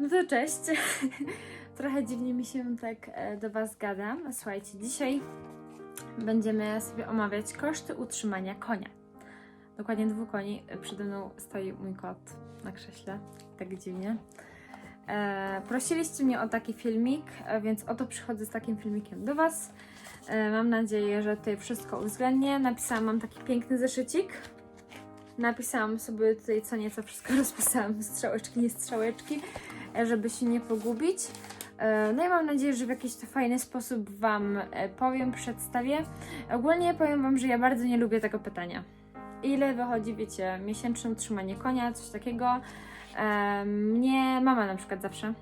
No to cześć. Trochę dziwnie mi się tak e, do Was gadam. Słuchajcie, dzisiaj będziemy sobie omawiać koszty utrzymania konia. Dokładnie dwóch koni. E, Przede mną stoi mój kot na krześle. Tak dziwnie. E, prosiliście mnie o taki filmik, e, więc oto przychodzę z takim filmikiem do Was. E, mam nadzieję, że tutaj wszystko uwzględnię. Napisałam, mam taki piękny zeszycik. Napisałam sobie tutaj co nieco wszystko rozpisałam, strzałeczki, nie strzałeczki, żeby się nie pogubić. E, No i mam nadzieję, że w jakiś to fajny sposób Wam e, powiem, przedstawię. Ogólnie powiem Wam, że ja bardzo nie lubię tego pytania. Ile wychodzi, wiecie, miesięczne utrzymanie konia, coś takiego. E, Mnie mama na przykład zawsze,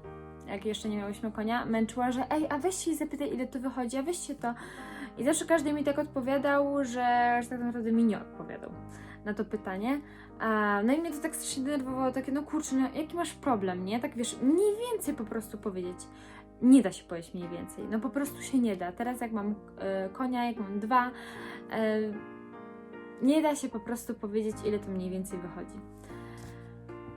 jak jeszcze nie miałyśmy konia, męczyła, że ej, a weź się i zapytaj, ile to wychodzi, a weźcie to. I zawsze każdy mi tak odpowiadał, że, że tak naprawdę mi nie odpowiadał na to pytanie. No i mnie to tak strasznie denerwowało, takie no kurczę, no jaki masz problem, nie? Tak wiesz, mniej więcej po prostu powiedzieć. Nie da się powiedzieć mniej więcej, no po prostu się nie da. Teraz jak mam e, konia, jak mam dwa, e, nie da się po prostu powiedzieć, ile to mniej więcej wychodzi.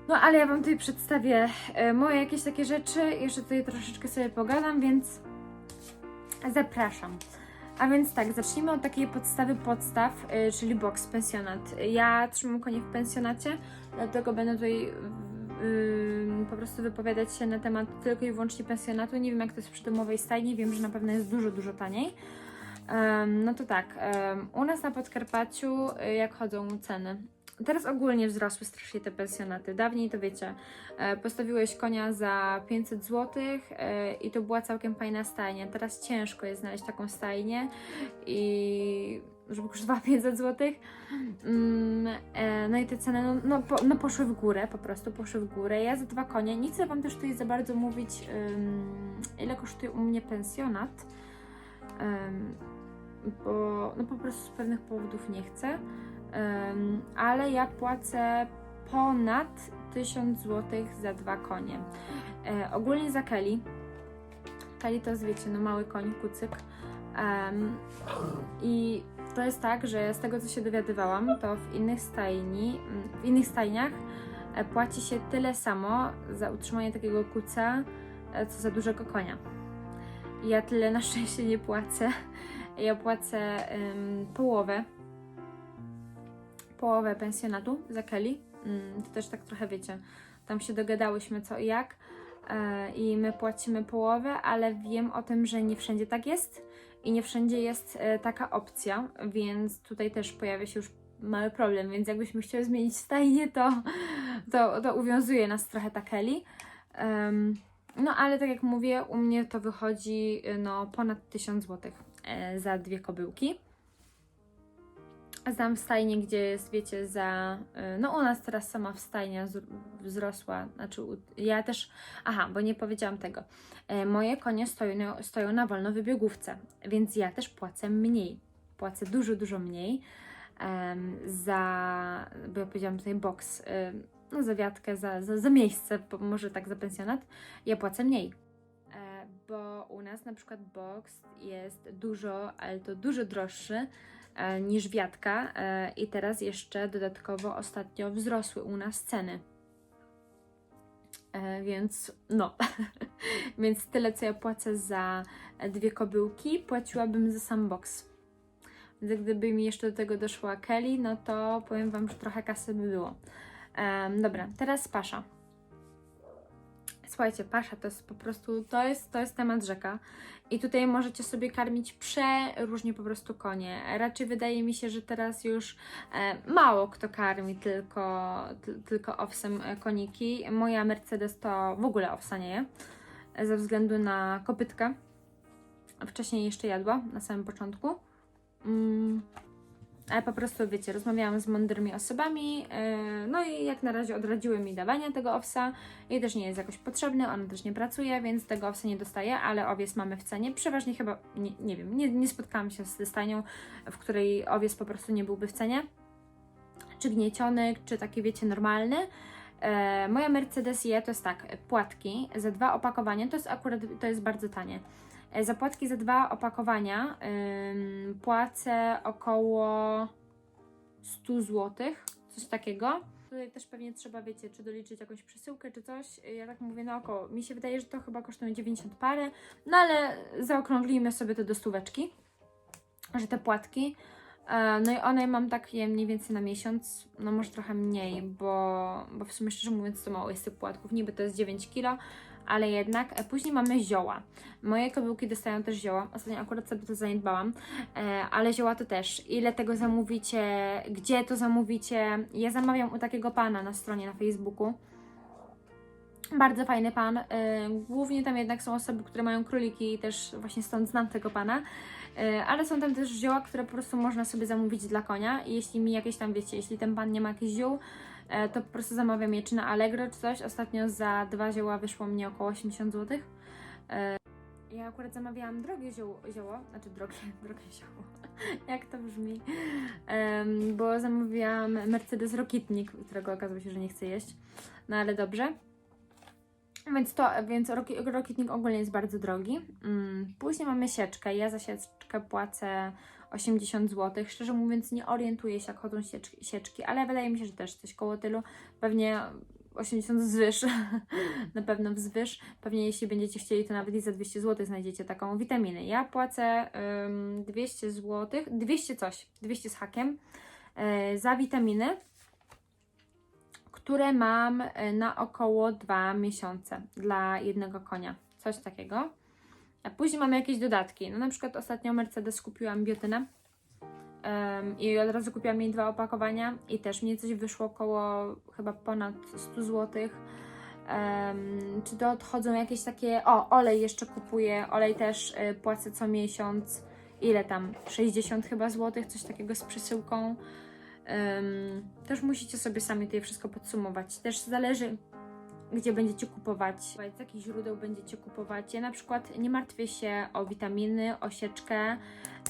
No ale ja Wam tutaj przedstawię e, moje jakieś takie rzeczy, jeszcze tutaj troszeczkę sobie pogadam, więc zapraszam. A więc tak, zacznijmy od takiej podstawy podstaw, y, czyli box pensjonat. Ja trzymam konie w pensjonacie, dlatego będę tutaj y, po prostu wypowiadać się na temat tylko i wyłącznie pensjonatu. Nie wiem jak to jest przy domowej stajni, wiem, że na pewno jest dużo, dużo taniej. No to tak, u nas na Podkarpaciu y, jak chodzą ceny? Teraz ogólnie wzrosły strasznie te pensjonaty. Dawniej to wiecie, e, postawiłeś konia za 500 zł e, i to była całkiem fajna stajnia. Teraz ciężko jest znaleźć taką stajnię i żeby kosztowała 500 zł. Mm, e, no i te ceny no, no, no poszły w górę, po prostu poszły w górę. Ja za dwa konie, nie chcę Wam też tutaj za bardzo mówić, ile kosztuje u mnie pensjonat, bo no po prostu z pewnych powodów nie chcę. Ale ja płacę ponad 1000 zł za dwa konie. E, ogólnie za Kelly. Kelly to jest, wiecie, no mały koń, kucyk. I to jest tak, że z tego co się dowiadywałam, to w innych stajni, w innych stajniach e, płaci się tyle samo za utrzymanie takiego kuca, e, co za dużego konia. Ja tyle na szczęście nie płacę. Ja płacę em, połowę połowę pensjonatu za Kelly. Mm, To też tak trochę wiecie, tam się dogadałyśmy co i jak e, i my płacimy połowę, ale wiem o tym, że nie wszędzie tak jest i nie wszędzie jest e, taka opcja, więc tutaj też pojawia się już mały problem, więc jakbyśmy chcieli zmienić stajnię, to, to, to uwiązuje nas trochę ta Kelly. Em, no ale tak jak mówię, u mnie to wychodzi no, ponad 1000 zł e, za dwie kobyłki. Znam stajnię, gdzie jest, wiecie, za. y, No, u nas teraz sama stajnia z- wzrosła. Znaczy, ja też. Aha, bo nie powiedziałam tego. E, Moje konie stoją, na- stoją na wolnowybiegówce, więc ja też płacę mniej. Płacę dużo, dużo mniej za. Bo ja powiedziałam tutaj box. em, No, za wiatkę, za, za, za miejsce, może tak za pensjonat. Ja płacę mniej. E, Bo u nas na przykład box jest dużo, ale to dużo droższy niż wiatka e, i teraz jeszcze dodatkowo ostatnio wzrosły u nas ceny. E, Więc no, więc tyle co ja płacę za dwie kobyłki, płaciłabym za sam box. Więc gdyby mi jeszcze do tego doszła Kelly, no to powiem Wam, że trochę kasy by było. Em, dobra, teraz Pasza. Słuchajcie, pasza to jest po prostu, to jest, to jest temat rzeka. I tutaj możecie sobie karmić przeróżnie po prostu konie. Raczej wydaje mi się, że teraz już e, mało kto karmi tylko, ty, tylko owsem e, koniki. Moja Mercedes to w ogóle owsa nie je, ze względu na kopytkę. Wcześniej jeszcze jadła, na samym początku. Mm. Ale po prostu, wiecie, rozmawiałam z mądrymi osobami, yy, no i jak na razie odradziły mi dawania tego owsa. Jej też nie jest jakoś potrzebny, on też nie pracuje, więc tego owsa nie dostaję, ale owiec mamy w cenie. Przeważnie chyba, nie, nie wiem, nie, nie spotkałam się z stajnią, w której owiec po prostu nie byłby w cenie. Czy gnieciony, czy taki, wiecie, normalny. E, moja Mercedes je to jest tak, płatki za dwa opakowania, to jest akurat, to jest bardzo tanie. E, Za płatki za dwa opakowania płacę około 100 zł, coś takiego. Tutaj też pewnie trzeba, wiecie, czy doliczyć jakąś przesyłkę, czy coś. Ja tak mówię na oko. Mi się wydaje, że to chyba kosztuje 90 parę, no ale zaokrąglimy sobie to do stóweczki, że te płatki. E, No i one mam takie mniej więcej na miesiąc, no może trochę mniej, bo, bo w sumie szczerze mówiąc to mało jest tych płatków, niby to jest 9 kilo, ale jednak. E, Później mamy zioła. Moje kobyłki dostają też zioła, ostatnio akurat sobie to zaniedbałam, E, ale zioła to też. Ile tego zamówicie, gdzie to zamówicie. Ja zamawiam u takiego pana na stronie na Facebooku. Bardzo fajny pan. E, Głównie tam jednak są osoby, które mają króliki i też właśnie stąd znam tego pana. Ale są tam też zioła, które po prostu można sobie zamówić dla konia. I jeśli mi jakieś tam, wiecie, jeśli ten pan nie ma jakichś ziół, to po prostu zamawiam je czy na Allegro czy coś. Ostatnio za dwa zioła wyszło mnie około 80 zł. Ja akurat zamawiałam drogie zioło, zioło znaczy drogie, drogie zioło, jak to brzmi, bo zamówiłam Mercedes Rokitnik, którego okazało się, że nie chcę jeść, no ale dobrze. Więc to, więc Roki- Rokitnik ogólnie jest bardzo drogi. Mm, Później mamy sieczkę. Ja za sieczkę płacę 80 zł. Szczerze mówiąc, nie orientuję się, jak chodzą sieczki, sieczki, ale wydaje mi się, że też coś koło tylu. Pewnie 80 wzwyż, na pewno wzwyż. Pewnie jeśli będziecie chcieli, to nawet i za 200 zł znajdziecie taką witaminę. Ja płacę ym, 200 zł, 200 coś, 200 z hakiem y, za witaminy, które mam y, na około 2 miesiące dla jednego konia. Coś takiego. A później mamy jakieś dodatki. No na przykład ostatnio Mercedes kupiłam biotynę. Ym, I od razu kupiłam jej dwa opakowania i też mnie coś wyszło około chyba ponad 100 zł. Em, czy to odchodzą jakieś takie. O, olej jeszcze kupuję. Olej też y, płacę co miesiąc. Ile tam? 60 chyba złotych, coś takiego z przesyłką. Em, też musicie sobie sami tutaj wszystko podsumować. Też zależy, gdzie będziecie kupować, z jakich źródeł będziecie kupować. Ja na przykład nie martwię się o witaminy, o sieczkę,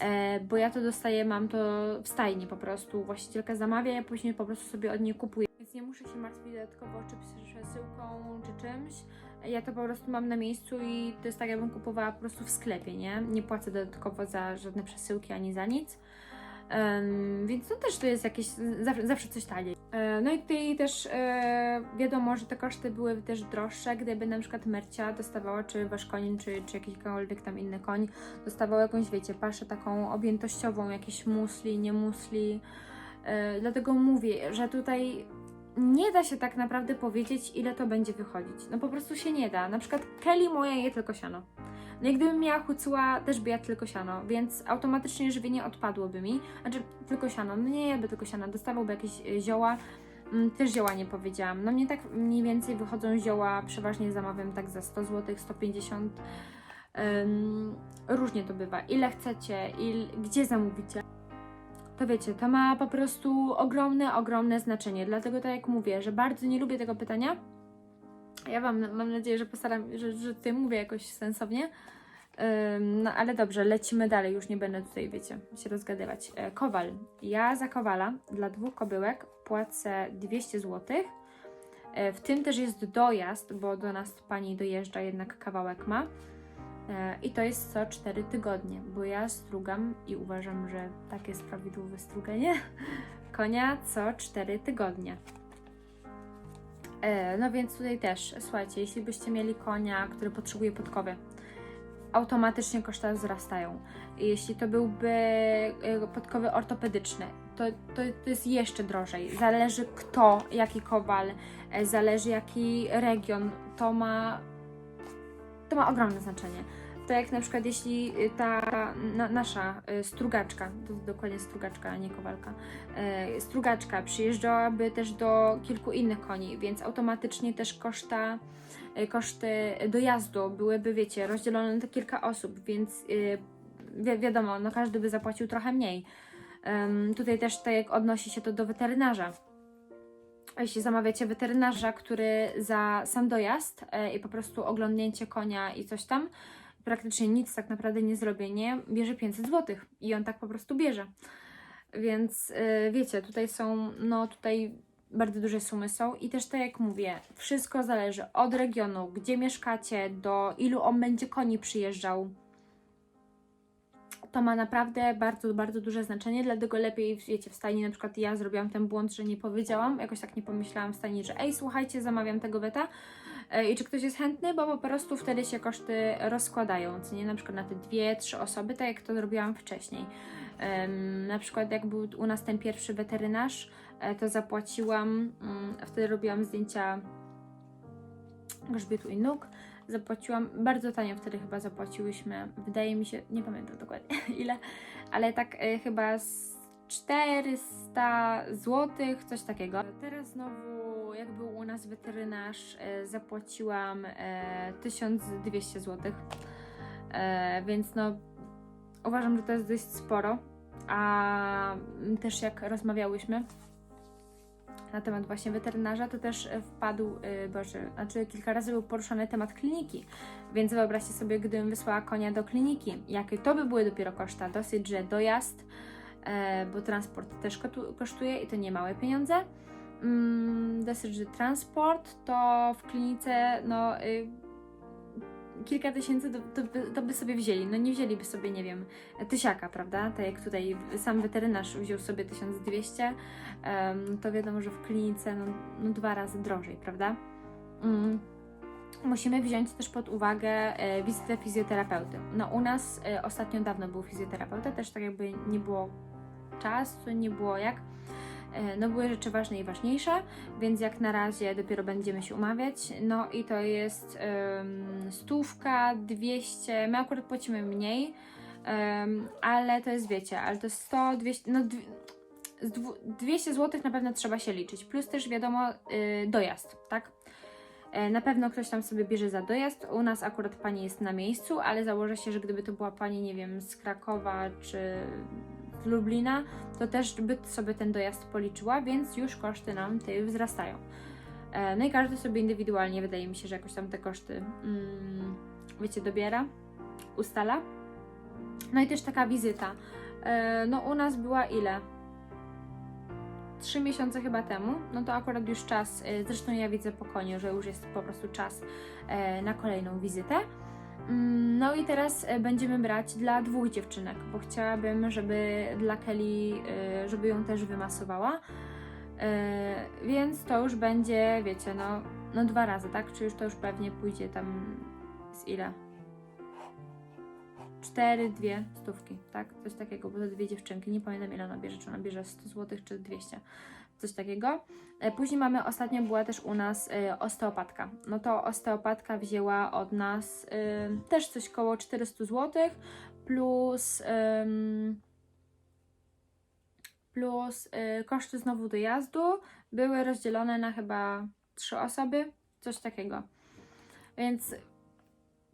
e, bo ja to dostaję, mam to w stajni po prostu. Właścicielka zamawia, ja później po prostu sobie od niej kupuję. Więc nie muszę się martwić dodatkowo czy przesyłką, czy czymś. Ja to po prostu mam na miejscu i to jest tak, jakbym kupowała po prostu w sklepie, nie? Nie płacę dodatkowo za żadne przesyłki ani za nic. Więc to też to jest jakieś, zawsze, zawsze coś taniej. E, no i tutaj też e, wiadomo, że te koszty były też droższe, gdyby na przykład Mercia dostawała, czy wasz koń, czy, czy jakikolwiek tam inny koń, dostawał jakąś, wiecie, paszę taką objętościową, jakieś musli, nie musli. E, dlatego mówię, że tutaj nie da się tak naprawdę powiedzieć, ile to będzie wychodzić. No po prostu się nie da. Na przykład Kelly moja je tylko siano. No i gdybym miała hucuła, też by jadł tylko siano, więc automatycznie żywienie odpadłoby mi. Znaczy, tylko siano, no nie jadłby tylko siano, dostawałby jakieś y, zioła. Mm, Też zioła nie powiedziałam. No mnie tak mniej więcej wychodzą zioła, przeważnie zamawiam tak za 100 zł, 150 Ym, różnie to bywa. Ile chcecie, il, gdzie zamówicie. To wiecie, to ma po prostu ogromne, ogromne znaczenie. Dlatego tak jak mówię, że bardzo nie lubię tego pytania. Ja wam mam nadzieję, że postaram, że, że tutaj mówię jakoś sensownie. No ale dobrze, lecimy dalej, już nie będę tutaj, wiecie, się rozgadywać. E, kowal. Ja za kowala dla dwóch kobyłek płacę 200 zł. E, w tym też jest dojazd, bo do nas pani dojeżdża, jednak kawałek ma. E, I to jest co 4 tygodnie, bo ja strugam i uważam, że takie jest prawidłowe struganie konia co 4 tygodnie. E, No więc tutaj też, słuchajcie, jeśli byście mieli konia, który potrzebuje podkowy, automatycznie koszta wzrastają. Jeśli to byłby e, podkowy ortopedyczne, to, to, to jest jeszcze drożej. Zależy kto, jaki kowal, zależy jaki region, to ma, to ma ogromne znaczenie. To jak na przykład jeśli y, ta na, nasza y, strugaczka, to dokładnie strugaczka, a nie kowalka, e, strugaczka przyjeżdżałaby też do kilku innych koni, więc automatycznie też koszta, koszty dojazdu byłyby, wiecie, rozdzielone na kilka osób, więc y, wi wiadomo, no każdy by zapłacił trochę mniej. Em, tutaj też tak jak odnosi się to do weterynarza. Jeśli zamawiacie weterynarza, który za sam dojazd e, i po prostu oglądnięcie konia i coś tam, praktycznie nic tak naprawdę nie zrobienie, bierze 500 zł i on tak po prostu bierze. Więc y, wiecie, tutaj są, no tutaj bardzo duże sumy są i też tak jak mówię, wszystko zależy od regionu, gdzie mieszkacie, do ilu on będzie koni przyjeżdżał. To ma naprawdę bardzo, bardzo duże znaczenie, dlatego lepiej, wiecie, w stajni na przykład ja zrobiłam ten błąd, że nie powiedziałam, jakoś tak nie pomyślałam w stajni, że ej, słuchajcie, zamawiam tego weta. E, i czy ktoś jest chętny, bo po prostu wtedy się koszty rozkładają, co nie, na przykład na te dwie, trzy osoby, tak jak to robiłam wcześniej. Na przykład jak był u nas ten pierwszy weterynarz, e, to zapłaciłam, mm, wtedy robiłam zdjęcia grzbietu i nóg, zapłaciłam bardzo tanio, wtedy chyba zapłaciłyśmy, wydaje mi się, nie pamiętam dokładnie ile, ale tak e, chyba z 400 zł, coś takiego. Teraz znowu, jak był u nas weterynarz, e, zapłaciłam e, 1200 zł, e, więc no uważam, że to jest dość sporo, a też jak rozmawiałyśmy, na temat właśnie weterynarza, to też e, wpadł, yy, boże, znaczy kilka razy był poruszany temat kliniki, więc wyobraźcie sobie, gdybym wysłała konia do kliniki, jakie to by były dopiero koszta, dosyć, że dojazd, e, bo transport też kosztuje i to nie małe pieniądze, mm, dosyć, że transport to w klinice, no, y, kilka tysięcy to, to, to by sobie wzięli, no nie wzięliby sobie, nie wiem, tysiaka, prawda, tak jak tutaj sam weterynarz wziął sobie 1200, em, to wiadomo, że w klinice no, no dwa razy drożej, prawda? Mm. Musimy wziąć też pod uwagę e, wizytę fizjoterapeuty. No u nas e, ostatnio dawno był fizjoterapeuta, też tak jakby nie było czasu, nie było jak. E, No były rzeczy ważne i ważniejsze, więc jak na razie dopiero będziemy się umawiać. No i to jest em, stówka, 200, my akurat płacimy mniej, em, ale to jest wiecie, ale to jest 100, 200, no z dwu- 200 zł na pewno trzeba się liczyć, plus też wiadomo y, dojazd, tak? E, Na pewno ktoś tam sobie bierze za dojazd. U nas akurat pani jest na miejscu, ale założę się, że gdyby to była pani, nie wiem, z Krakowa czy Lublina, to też by sobie ten dojazd policzyła, więc już koszty nam te wzrastają. E, No i każdy sobie indywidualnie, wydaje mi się, że jakoś tam te koszty, mm, wiecie, dobiera, ustala. No i też taka wizyta. E, No u nas była ile? trzy miesiące chyba temu, no to akurat już czas, y, zresztą ja widzę po koniu, że już jest po prostu czas e, na kolejną wizytę. Mm, No i teraz e, będziemy brać dla dwóch dziewczynek, bo chciałabym, żeby dla Kelly, y, żeby ją też wymasowała. E, Więc to już będzie, wiecie, no, no dwa razy, tak? Czy już to już pewnie pójdzie tam z ile? cztery, dwie stówki, tak? Coś takiego, bo to dwie dziewczynki. Nie pamiętam ile ona bierze, czy ona bierze 100 zł, czy 200. Coś takiego. E, Później mamy, ostatnio była też u nas e, osteopatka. No to osteopatka wzięła od nas e, też coś koło 400 zł plus plus koszty znowu dojazdu były rozdzielone na chyba trzy osoby, coś takiego. Więc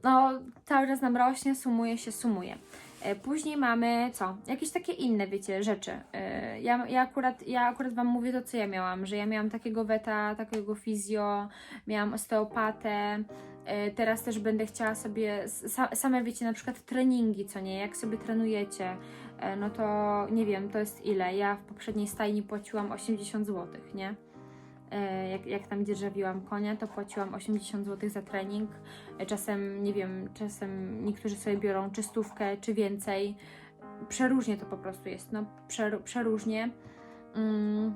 no, cały czas nam rośnie, sumuje się, sumuje. E, Później mamy co? Jakieś takie inne, wiecie, rzeczy. E, Ja, ja, akurat, ja akurat Wam mówię to, co ja miałam, że ja miałam takiego weta, takiego fizjo, miałam osteopatę, e, teraz też będę chciała sobie, sa- same wiecie, na przykład treningi, co nie, jak sobie trenujecie, no to nie wiem, to jest ile? Ja w poprzedniej stajni płaciłam 80 zł, nie? E, Jak, jak tam dzierżawiłam konia, to płaciłam 80 zł za trening. E, Czasem, nie wiem, czasem niektórzy sobie biorą czy stówkę, czy więcej. Przeróżnie to po prostu jest, no przer, przeróżnie. Mm.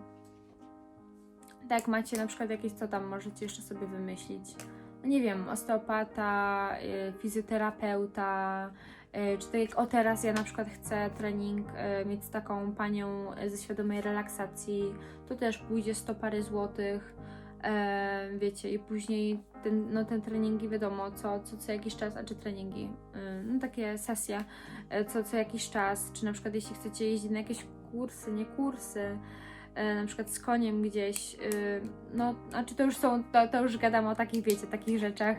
Tak, macie na przykład jakieś, co tam możecie jeszcze sobie wymyślić. No nie wiem, osteopata, y, fizjoterapeuta, czy tak jak o teraz ja na przykład chcę trening y, mieć z taką panią y, ze świadomej relaksacji, to też pójdzie 100 pary złotych. E, wiecie, i później ten, no, te treningi, wiadomo, co, co, co jakiś czas, a czy treningi, y, no takie sesje, e, co, co jakiś czas, czy na przykład jeśli chcecie jeździć na jakieś kursy, nie kursy, e, na przykład z koniem gdzieś, y, no, znaczy to już są, to, to już gadam o takich, wiecie, takich rzeczach,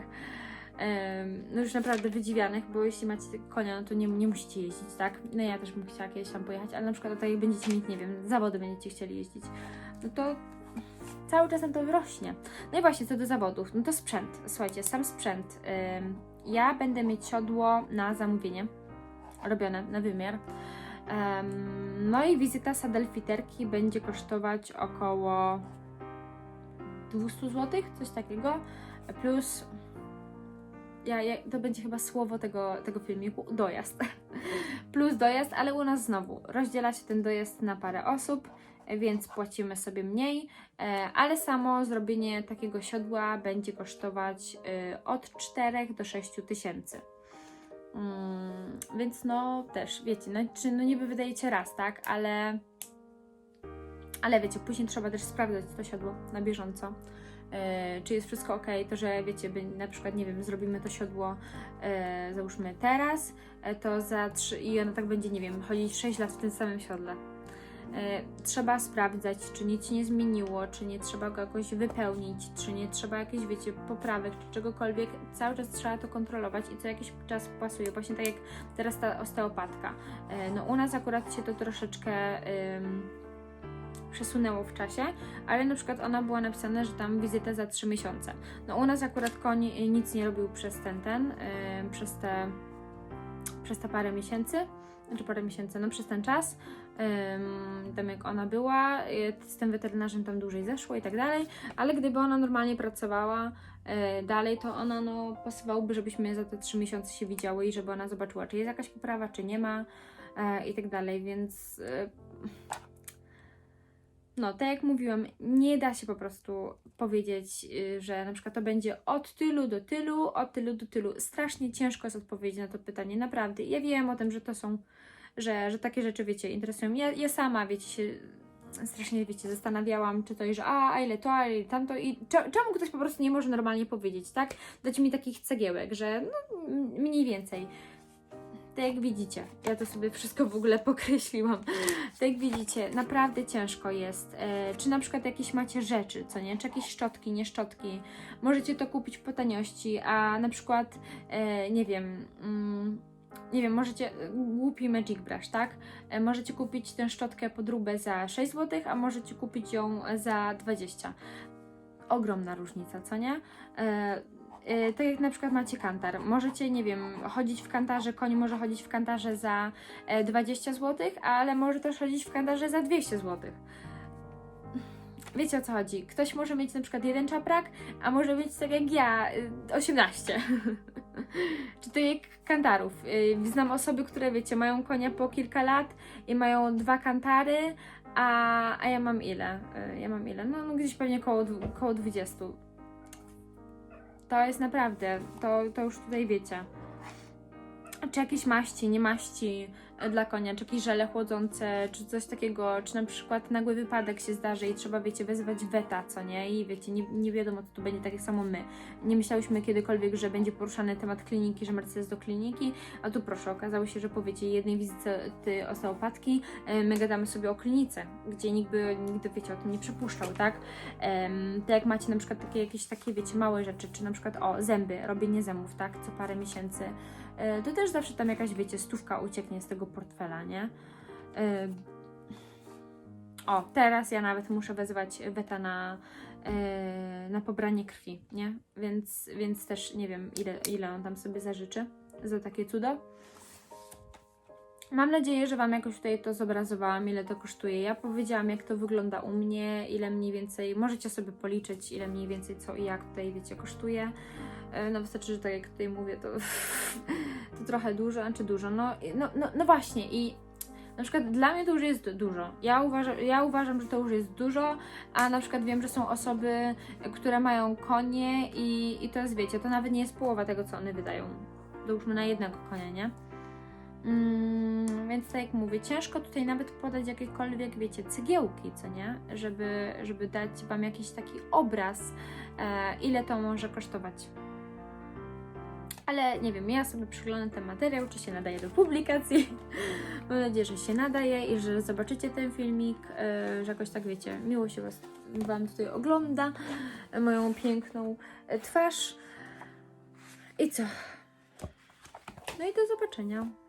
no już naprawdę wydziwianych, bo jeśli macie konia, no to nie, nie musicie jeździć, tak? No ja też bym chciała kiedyś tam pojechać, ale na przykład jak będziecie mieć, nie wiem, zawody będziecie chcieli jeździć, no to cały czas nam to rośnie. No i właśnie co do zawodów, no to sprzęt. Słuchajcie, sam sprzęt. Ja będę mieć siodło na zamówienie, robione na wymiar. Ym, no i wizyta sadelfiterki będzie kosztować około 200 zł, coś takiego. Plus, ja, ja, to będzie chyba słowo tego, tego filmiku, dojazd. plus dojazd, ale u nas znowu rozdziela się ten dojazd na parę osób, więc płacimy sobie mniej, e, ale samo zrobienie takiego siodła będzie kosztować e, od 4 do 6 tysięcy. Mm, więc no też, wiecie, no, czy no niby wydajecie raz, tak, ale ale wiecie, później trzeba też sprawdzać to siodło na bieżąco. E, czy jest wszystko ok, to że wiecie, by na przykład, nie wiem, zrobimy to siodło, e, załóżmy teraz, e, to za trzy, i ono tak będzie, nie wiem, chodzić 6 lat w tym samym siodle. E, trzeba sprawdzać, czy nic się nie zmieniło, czy nie trzeba go jakoś wypełnić, czy nie trzeba jakichś, wiecie, poprawek, czy czegokolwiek. Cały czas trzeba to kontrolować i co jakiś czas pasuje. Właśnie tak jak teraz ta osteopatka. E, no u nas akurat się to troszeczkę ym, przesunęło w czasie, ale na przykład ona była napisana, że tam wizyta za 3 miesiące. No u nas akurat koń y, nic nie robił przez ten, ten, ym, przez te, przez te parę miesięcy, znaczy parę miesięcy, no przez ten czas, tam jak ona była, y, z tym weterynarzem tam dłużej zeszło i tak dalej, ale gdyby ona normalnie pracowała y, dalej, to ona no pasowałoby, żebyśmy za te 3 miesiące się widziały i żeby ona zobaczyła, czy jest jakaś poprawa, czy nie ma i tak dalej, więc no, tak jak mówiłam, nie da się po prostu powiedzieć, y, że na przykład to będzie od tylu do tylu, od tylu do tylu. Strasznie ciężko jest odpowiedzieć na to pytanie, naprawdę. Ja wiem o tym, że to są, że, że takie rzeczy, wiecie, interesują. Ja, ja sama, wiecie, się strasznie, wiecie, zastanawiałam, czy to jest, a, a ile to, a ile tamto i cze- czemu ktoś po prostu nie może normalnie powiedzieć, tak? Dać mi takich cegiełek, że no, mniej więcej. Tak jak widzicie, ja to sobie wszystko w ogóle pokreśliłam. Tak jak widzicie, naprawdę ciężko jest. E, czy na przykład jakieś macie rzeczy, co nie? Czy jakieś szczotki, nie szczotki. Możecie to kupić po taniości, a na przykład, e, nie wiem, mm, nie wiem, możecie, głupi Magic Brush, tak? E, możecie kupić tę szczotkę podróbę za 6 zł, a możecie kupić ją za 20. Ogromna różnica, co nie? E, e, tak jak na przykład macie kantar. Możecie, nie wiem, chodzić w kantarze, koń może chodzić w kantarze za e, 20 zł, ale może też chodzić w kantarze za 200 zł. Wiecie o co chodzi? Ktoś może mieć na przykład jeden czaprak, a może mieć tak jak ja, y, 18. Czy to jak kantarów. Y, Znam osoby, które wiecie, mają konia po kilka lat i mają dwa kantary, a, a ja mam ile? Y, Ja mam ile? No, no gdzieś pewnie koło, koło 20. To jest naprawdę, to, to już tutaj wiecie. Czy jakieś maści, nie maści e, dla konia, czy jakieś żele chłodzące, czy coś takiego, czy na przykład nagły wypadek się zdarzy i trzeba, wiecie, wezwać weta, co nie? I wiecie, nie, nie wiadomo, co tu będzie, tak samo my. Nie myślałyśmy kiedykolwiek, że będzie poruszany temat kliniki, że Mercedes do kliniki, a tu proszę, okazało się, że po wiecie, jednej wizyty osteopatki e, my gadamy sobie o klinice, gdzie nikt by, nigdy, wiecie, o tym nie przypuszczał, tak? Em, tak jak macie na przykład takie jakieś takie, wiecie, małe rzeczy, czy na przykład, o, zęby, robienie zębów, tak? Co parę miesięcy. E, to też zawsze tam jakaś, wiecie, stówka ucieknie z tego portfela, nie? E, o, teraz ja nawet muszę wezwać weta na, e, na pobranie krwi, nie? Więc, więc też nie wiem, ile, ile on tam sobie zażyczy za takie cudo. Mam nadzieję, że Wam jakoś tutaj to zobrazowałam, ile to kosztuje. Ja powiedziałam, jak to wygląda u mnie, ile mniej więcej, możecie sobie policzyć, ile mniej więcej co i jak tutaj, wiecie, kosztuje. E, No wystarczy, że tak jak tutaj mówię, to, to trochę dużo, znaczy dużo, no, no, no, no właśnie i na przykład dla mnie to już jest dużo. Ja uważam, ja uważam, że to już jest dużo, a na przykład wiem, że są osoby, które mają konie i, i to jest, wiecie, to nawet nie jest połowa tego, co one wydają. Załóżmy na jednego konia, nie? Mm, więc tak jak mówię, ciężko tutaj nawet podać jakiekolwiek, wiecie, cegiełki, co nie? Żeby, żeby dać Wam jakiś taki obraz, e, ile to może kosztować. Ale nie wiem, ja sobie przyglądam ten materiał, czy się nadaje do publikacji. Mam nadzieję, że się nadaje i że zobaczycie ten filmik, e, że jakoś tak wiecie, miło się was, Wam tutaj ogląda, moją piękną e, twarz. I co? No i do zobaczenia.